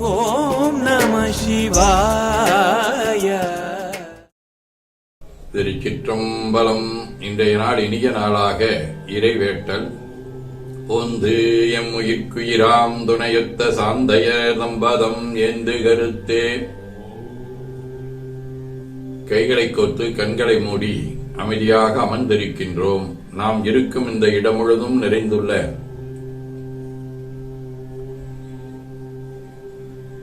ஓம் நம சிவாய. திருச்சிற்றம்பலம் இன்றைய நாள் இனிய நாளாக இறைவேட்டல். ஒந்து எம் உயிர்க்குயிராம் துணையுத்த சாந்தைய தம்பதம் என்று கருத்தே. கைகளை கோத்து கண்களை மூடி அமைதியாக அமர்ந்திருக்கின்றோம். நாம் இருக்கும் இந்த இடம் முழுதும் நிறைந்துள்ள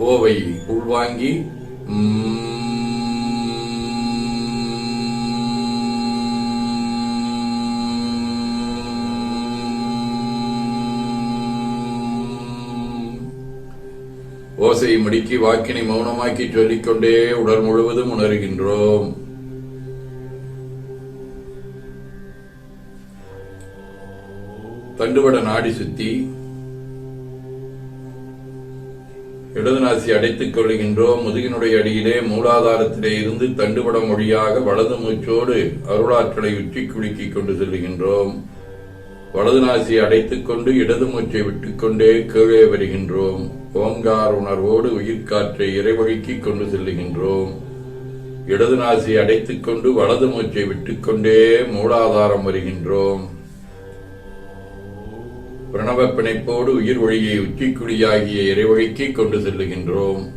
ஓவை உள்வாங்கி ஓசையை முடுக்கி வாக்கினை மௌனமாக்கி சொல்லிக்கொண்டே உடல் முழுவதும் உணர்கின்றோம். தண்டுவட நாடி சுத்தி இடது நாசி அடைத்துக் கொள்கின்றோம் முதுகினுடைய அடியிலே மூலாதாரத்திலே இருந்து தண்டுவட மொழியாக வலது மூச்சோடு அருளாற்றலை உச்சி குலுக்கிக் கொண்டு செல்கின்றோம். வலது நாசி அடைத்துக் கொண்டு இடது மூச்சை விட்டுக்கொண்டே கீழே வருகின்றோம். ஓங்கார் உணர்வோடு உயிர்காற்றை இறைவழுக்கி கொண்டு செல்லுகின்றோம். இடது நாசி அடைத்துக் கொண்டு வலது மூச்சை விட்டுக்கொண்டே மூலாதாரம் வருகின்றோம். பிரணவ பிணைப்போடு உயிர் ஒளியை உச்சிக்குழியாகிய இறைவழிக்கு கொண்டு செல்லுகின்றோம்.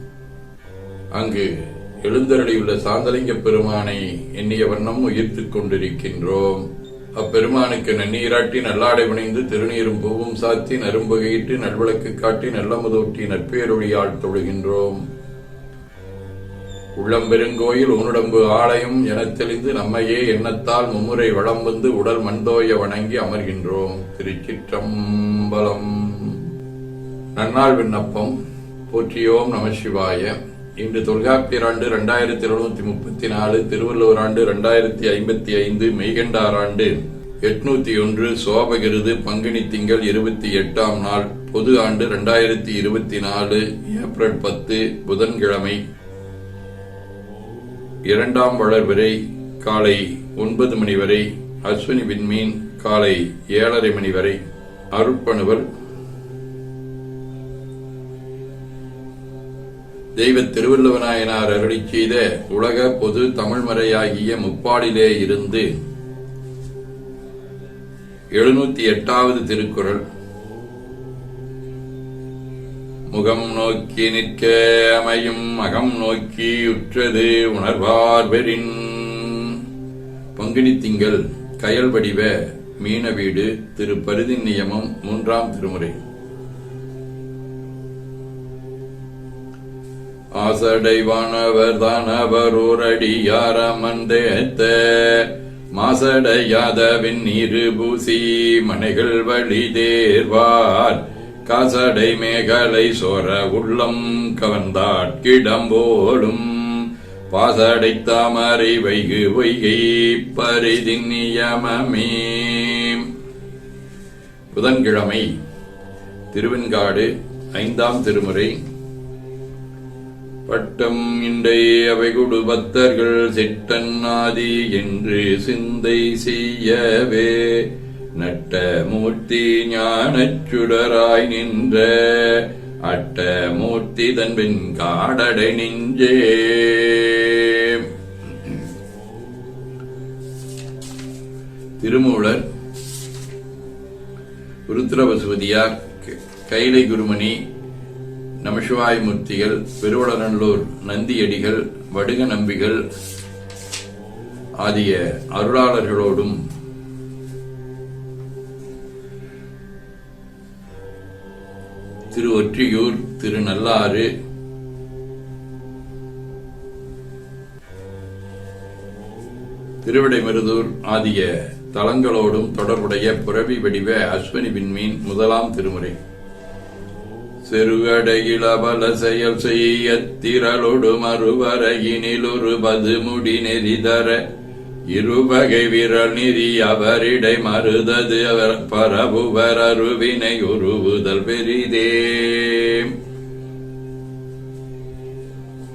அங்கு எழுந்தருளியுள்ள சாந்தலிங்க பெருமானை எண்ணிய வண்ணம் உயிர்த்துக் கொண்டிருக்கின்றோம். அப்பெருமானுக்கு நன்னீராட்டி நல்லாடை வினைந்து திருநீரும் பூவும் சாத்தி நரும்பகையிட்டு நல்விளக்கு காட்டி நல்லமுதூட்டி நட்பேரொழியால் தொழுகின்றோம். உள்ளம்பெருங்கோயில் உன்னுடம்பு ஆலயம் எனத் தெளிந்து நம்மையே எண்ணத்தால் மும்முறை வளம் வந்து உடல் மண்தோய வணங்கி அமர்கின்றோம். திருச்சிற்றம்பலம். நன்னாள் விண்ணப்பம். போற்றியோம் நம சிவாய. இன்று தொல்காப்பியர் ஆண்டு இரண்டாயிரத்தி எழுநூத்தி முப்பத்தி நாலு திருவள்ளுவர் ஆண்டு இரண்டாயிரத்தி ஐம்பத்தி ஐந்து மெய்கண்டார் ஆண்டு எட்நூத்தி ஒன்று சோபகிருது பங்குனி திங்கள் இருபத்தி எட்டாம் நாள் பொது ஆண்டு இரண்டாயிரத்தி இருபத்தி நாலு ஏப்ரல் பத்து புதன்கிழமை. இரண்டாம் வளர்வரை காலை ஒன்பது மணி வரை அஸ்வினி விண்மீன் காலை ஏழரை மணி வரை. அருட்பணுவர் தெய்வ திருவள்ளுவநாயனார் அருளி செய்த உலக பொது தமிழ்மறையாகிய முப்பாடிலே இருந்து எழுநூத்தி எட்டாவது திருக்குறள். முகம் நோக்கி நிற்க அமையும் அகம் நோக்கி உற்றது உணர்வார் பெறின் பங்குனி திங்கள் கயல் வடிவ மீன வீடு திரு பருதி நியமம் மூன்றாம் திருமுறை. மாசடைவானவர் தானவர் ஓரடியார் அமர்ந்தேத்த மாசடையாதவின் நீரு பூசி மனைகள் வழி தேர்வார். காசடை மேகலை சோர உள்ளம் கவர்ந்தாட்கிடம்போலும் பாசடை தாமரை வைகு வைகை பரிதி நியமமே. புதன்கிழமை திருவெண்காடு ஐந்தாம் திருமுறை பட்டம் இண்டை அவை குடு பக்தர்கள் சிட்டன்னாதி என்று சிந்தை செய்யவே. நட்ட மூர்த்தி ஞானச் சுடராய் நின்ற அட்ட மூர்த்தி தன்பின் காடடை நெஞ்சே. திருமூலர் உருத்திரபசுவதியார் கைலை குருமணி நமசிவாயமூர்த்திகள் பெருவளநல்லூர் நந்தியடிகள் வடுக நம்பிகள் ஆகிய அருளாளர்களோடும் திரு ஒற்றியூர் திரு நல்லாறு திருவிடைமருதூர் ஆகிய தலங்களோடும் தொடர்புடைய புரவி வடிவ அஸ்வினி விண்மீன் முதலாம் திருமுறை. செருகடையிலபல செயல் செய்ய திரளொடு மறுவரையினிலொரு பதுமுடி நெறிதர இருவகை விரல் நெறி அவரிடை மறுதது அவர் பரபுவர் அருவினை உருவுதல் பெரிதே.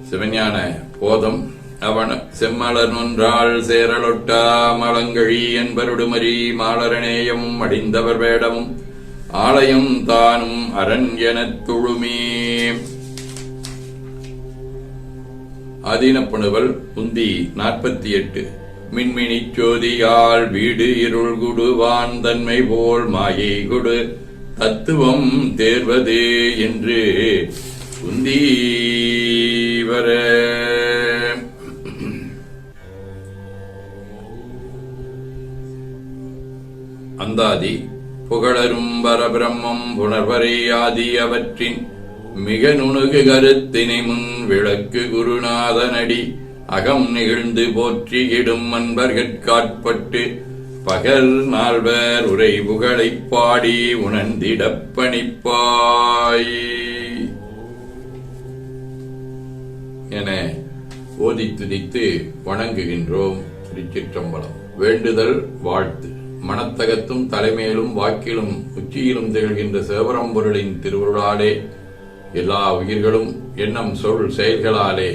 சிவஞான போதம். அவன செம்மலர் நொன்றாள் சேரலொட்டா மலங்கழி என்பருடுமரி மாலரநேயம் அடிந்தவர் வேடமும் ஆலயம் தானும் அரண் எனத் துழுமே. ஆதீனப்பணுவல் உந்தி நாற்பத்தி எட்டு மின்மினிச் சோதியால் வீடு இருள் குடுவான் தன்மை போல் மாயை குடு. தத்துவம் தேர்வது என்று உந்தீவர அந்தாதி புகழரும் பரபிரம்மம் புனர்வரை அவற்றின் மிக நுணுகு கருத்தினை முன் விளக்கு குருநாதனடி. அகம் நிகழ்ந்து போற்றியிடும் அன்பர்கட்காட்பட்டு பகல் நால்வர் உரை புகழைப் பாடி உணர்ந்திடப் பணிப்பாய். என ஓதி துதித்து வணங்குகின்றோம் திருச்சிற்றம்பலம். வேண்டுதல் வாழ்த்து. மனத்தகத்தும் தலைமையிலும் வாக்கிலும் உச்சியிலும் திகழ்கின்ற சிவபரம்பொருளின் திருவுருளாலே எல்லா உயிர்களும் எண்ணம் சொல் செயல்களாலே.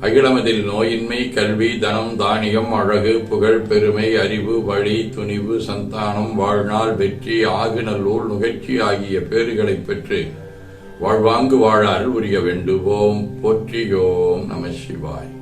அகிலமதில் நோயின்மை கல்வி தனம் தானியம் அழகு புகழ் பெருமை அறிவு வழி துணிவு சந்தானம் வாழ்நாள் வெற்றி ஆகுநல்லூர் நுகர்ச்சி ஆகிய பேறுகளை பெற்று வாழ்வாங்கு வாழ அறிவுரிய வேண்டுவோம். போற்றியோம் நம சிவாய்.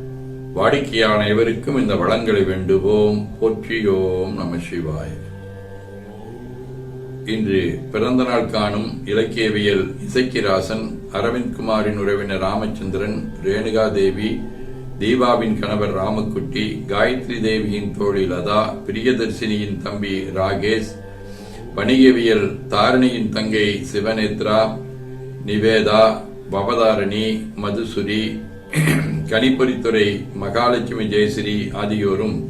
வாடிக்கையான அனைவருக்கும் இந்த வளங்களை வேண்டுவோம். போற்றியோம் நம சிவாய். இன்று பிறந்த நாள் காணும் இலக்கியவியல் இசைக்கிராசன் அரவிந்த் குமாரின் உறவினர் ராமச்சந்திரன் ரேணுகா தேவி தீபாவின் கணவர் ராமக்குட்டி காயத்ரி தேவியின் தோழி லதா பிரியதர்சினியின் தம்பி ராகேஷ் வணிகவியல் தாரணியின் தங்கை சிவநேத்ரா நிவேதா பவதாரணி மதுசுரி கணிப்பொறித்துறை மகாலட்சுமி ஜெயஸ்ரீ ஆகியோரும்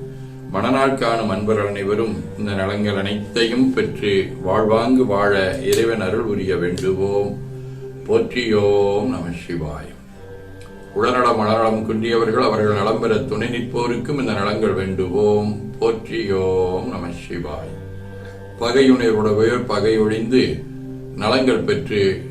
மணநாள் காணும் அன்பர் அனைவரும் இந்த நலங்கள் அனைத்தையும் பெற்று வாழ்வாங்கு வாழ இறைவன் அருள் உரிய வேண்டுவோம். போற்றியோம் நம சிவாயம் உடல்நலம் மலநலம் குன்றியவர்கள் அவர்கள் நலம் பெற துணை நிற்போருக்கும் இந்த நலங்கள் வேண்டுவோம். போற்றியோம் நம சிவாய். பகையுணர்வுடைய பகை ஒழிந்து நலங்கள் பெற்று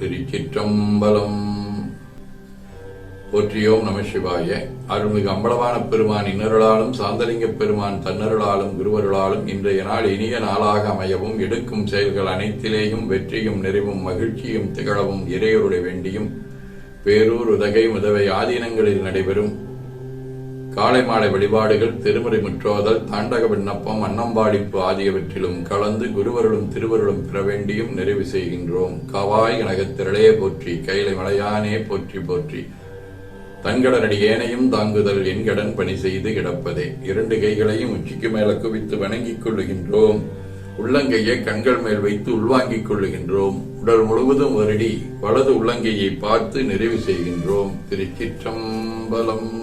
திருச்சிற்றம்பலம். போற்றியோம் நம சிவாய. அருள்மிகு அம்பலமான பெருமான் இன்னருளாலும் சாந்தலிங்க பெருமான் தன்னருளாலும் குருவருளாலும் இன்றைய நாள் இனிய நாளாக அமையவும் எடுக்கும் செயல்கள் அனைத்திலேயும் வெற்றியும் நிறைவும் மகிழ்ச்சியும் திகழவும் இறையருடைய வேண்டியும் பேரூர் உதகை உதவை ஆதீனங்களில் நடைபெறும். காலை மாலை வழிபாடுகள் திருமுறை முற்றோதல் தாண்டக விண்ணப்பம் அன்னம்பாடிப்பு ஆகியவற்றிலும் கலந்து குருவருளும் திருவருளும் பெற வேண்டியும் நிறைவு செய்கின்றோம். கவாய் கனகத்திரளே போற்றி கைலை மலையானே போற்றி போற்றி. தன்கடனடி ஏனையும் தாங்குதல் என்கடன் பணி செய்து கிடப்பதே. இரண்டு கைகளையும் உச்சிக்கு மேல குவித்து வணங்கிக் கொள்ளுகின்றோம். உள்ளங்கையை கண்கள் மேல் வைத்து உள்வாங்கிக் கொள்ளுகின்றோம். உடல் முழுவதும் வருடி வலது உள்ளங்கையை பார்த்து நிறைவு செய்கின்றோம். திருச்சிற்றம்பலம்.